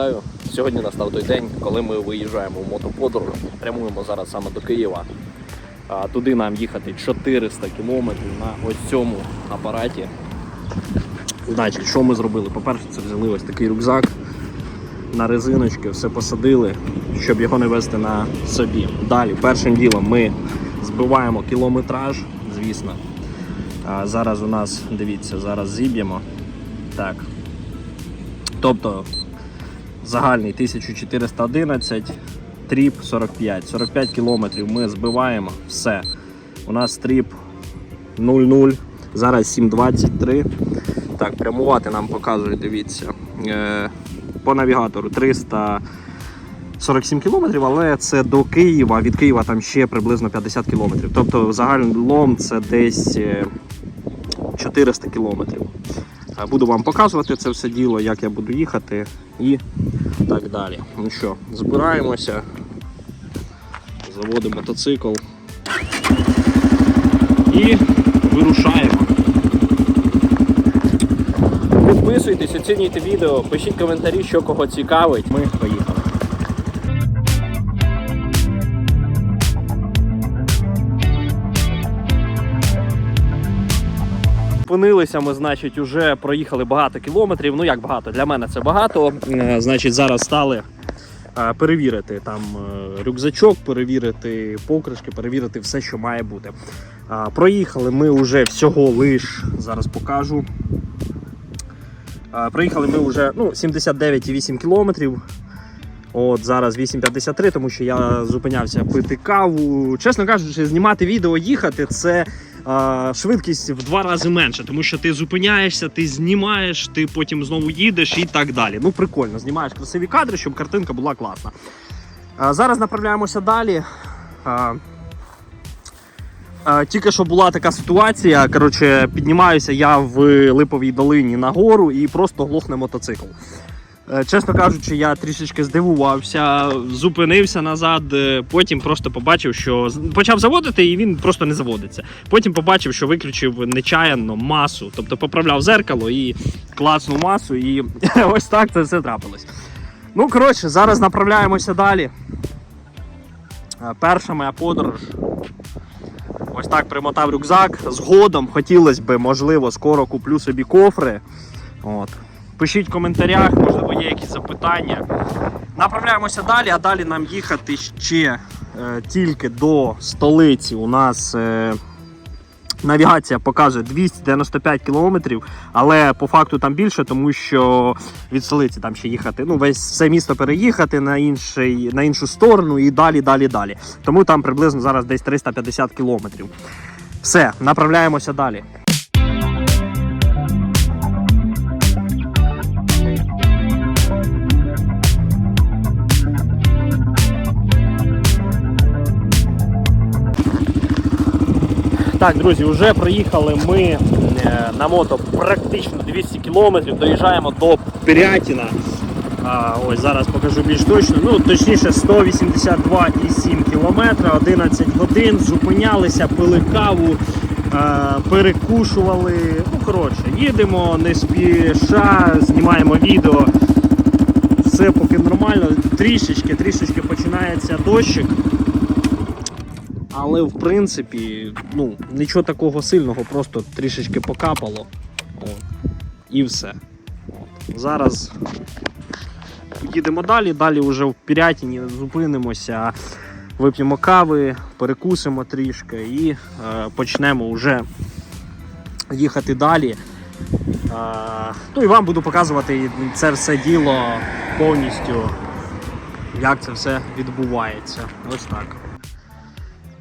Вітаю. Сьогодні настав той день, коли ми виїжджаємо в мотоподорож. Прямуємо зараз саме до Києва. Туди нам їхати 400 кілометрів на ось цьому апараті. Значить, що ми зробили? По-перше, це взяли ось такий рюкзак на резиночки, все посадили, щоб його не вести на собі. Далі, першим ділом ми збиваємо кілометраж, звісно. Зараз у нас, дивіться, зараз зіб'ємо. Так. Тобто загальний 1411, тріп 45. 45 кілометрів ми збиваємо. Все. У нас тріп 0,0. Зараз 7,23. Так, прямувати нам показує, дивіться. Е, по навігатору 347 кілометрів, але це до Києва. Від Києва там ще приблизно 50 кілометрів. Тобто загалом це десь е, 400 кілометрів. Е, Буду вам показувати це все діло, як я буду їхати і так далі. Ну що, збираємося, заводимо мотоцикл і вирушаємо. Підписуйтесь, оцінюйте відео, пишіть коментарі, що кого цікавить. Ми поїхали. Зупинилися ми, значить, вже проїхали багато кілометрів. Ну як багато, для мене це багато. Е, Значить, зараз стали е, перевірити там е, рюкзачок, перевірити покришки, перевірити все, що має бути. Проїхали ми вже всього лиш, зараз покажу. Проїхали ми вже ну, 79,8 кілометрів. От зараз 8.53, тому що я зупинявся пити каву. Чесно кажучи, знімати відео, їхати це е, швидкість в два рази менше, тому що ти зупиняєшся, ти знімаєш, ти потім знову їдеш і так далі. Ну прикольно, знімаєш красиві кадри, щоб картинка була класна. Е, зараз направляємося далі. Е, Тільки що була така ситуація. Коротше, піднімаюся я в Липовій долині на гору і просто глохне мотоцикл. Е, Чесно кажучи, я трішечки здивувався, зупинився назад, е, потім просто побачив, що почав заводити, і він просто не заводиться. Потім побачив, що виключив нечаянно масу, тобто поправляв зеркало і клацнув масу, і ось так це все трапилось. Ну, коротше, зараз направляємося далі. Е, Перша моя подорож. Ось так примотав рюкзак. Згодом хотілося б, можливо, скоро куплю собі кофри. От. Пишіть в коментарях, можливо, є якісь запитання. Направляємося далі, а далі нам їхати ще е, тільки до столиці. У нас е, навігація показує 295 кілометрів, але по факту там більше, тому що від столиці там ще їхати. Ну, весь все місто переїхати на, інший, на іншу сторону і далі, далі, далі. Тому там приблизно зараз десь 350 кілометрів. Все, направляємося далі. Так, друзі, вже приїхали ми е, на мото практично 200 кілометрів. Доїжджаємо до Пирятіна. А, ось зараз покажу більш точно. Ну, точніше, 182,7 кілометра, 11 годин. Зупинялися, пили каву, е, перекушували. Ну, коротше, їдемо не спіша, знімаємо відео. Все поки нормально. Трішечки, трішечки починається дощик. Але в принципі, ну, нічого такого сильного, просто трішечки покапало. От. І все. От. Зараз їдемо далі, далі вже в Пірятіні зупинимося, вип'ємо кави, перекусимо трішки і е, почнемо вже їхати далі. Е, ну і вам буду показувати це все діло повністю, як це все відбувається. Ось так.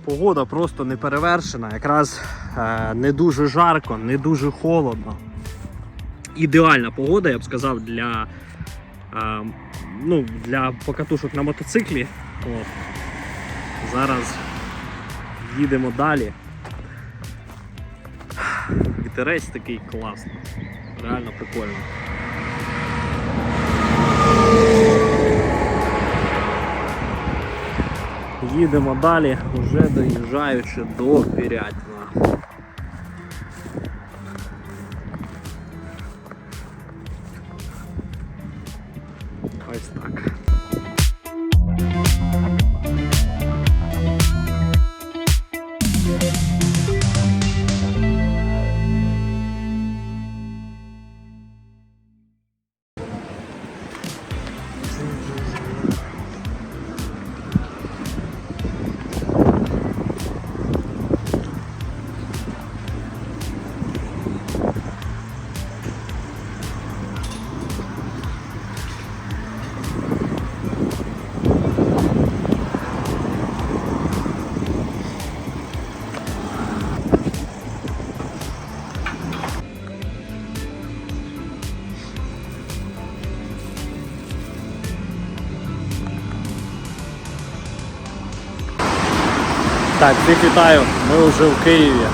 Погода просто не перевершена, якраз е, не дуже жарко, не дуже холодно. Ідеальна погода, я б сказав, для, е, ну, для покатушок на мотоциклі. От. Зараз їдемо далі. Вітерець такий класний. Реально прикольно. Їдемо далі, вже доїжджаючи до Пірятіна. Так, всіх вітаю. Ми вже в Києві.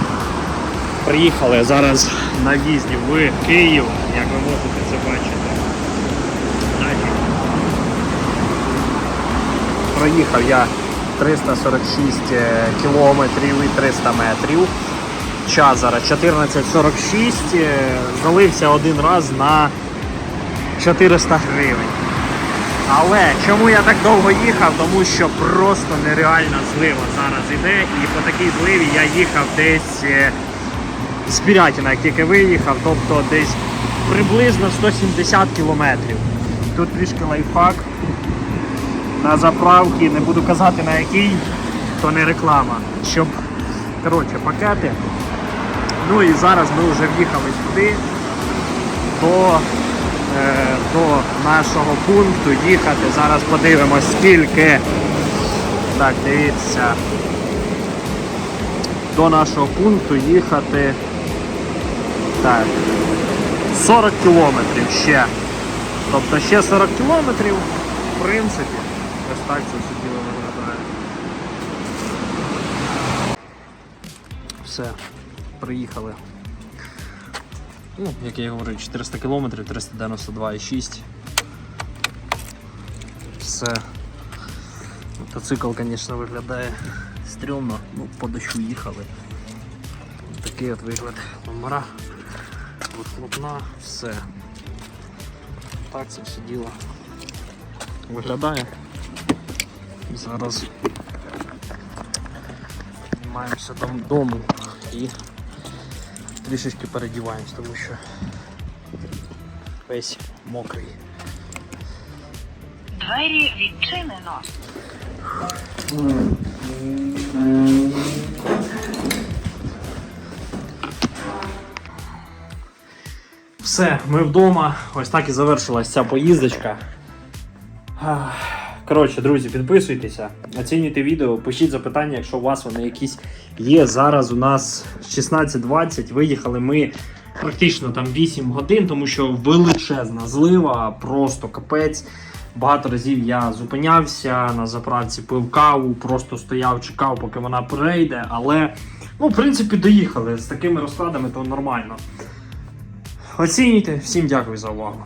Приїхали зараз на в'їзді в Київ, як ви можете це бачити. Значить, Проїхав я 346 кілометрів і 300 метрів. Час зараз 14.46. е, Залився один раз на 400 гривень. Але чому я так довго їхав? Тому що просто нереальна злива зараз іде. І по такій зливі я їхав десь е, з Пірятіна, як тільки виїхав, тобто десь приблизно 170 кілометрів. Тут трішки лайфхак. На заправці, не буду казати на якій, то не реклама. Щоб, коротше, пакети. Ну і зараз ми вже в'їхали сюди е, до нашого пункту їхати. Зараз подивимось скільки. Так, дивіться. До нашого пункту їхати. Так. 40 кілометрів ще. Тобто ще 40 кілометрів, в принципі, ось так виглядає. Все, приїхали. Ну, як я і говорив, 400 кілометрів, 392,6. Все. Мотоцикл, звісно, виглядає стрьомно. Ну, по дощу їхали. Такий от вигляд номера. Вихлопна, все. Так це все діло виглядає. Зараз знімаємося додому і трішечки передіваємось, тому що весь мокрий. Двері відчинено. Все, ми вдома. Ось так і завершилась ця поїздочка. Коротше, друзі, підписуйтеся, оцінюйте відео, пишіть запитання, якщо у вас вони якісь є. Зараз у нас 16.20. Виїхали ми практично там 8 годин, тому що величезна злива, просто капець. Багато разів я зупинявся на заправці, пив каву, просто стояв, чекав, поки вона перейде. Але, ну, в принципі, доїхали з такими розкладами, то нормально. Оцінюйте. Всім дякую за увагу.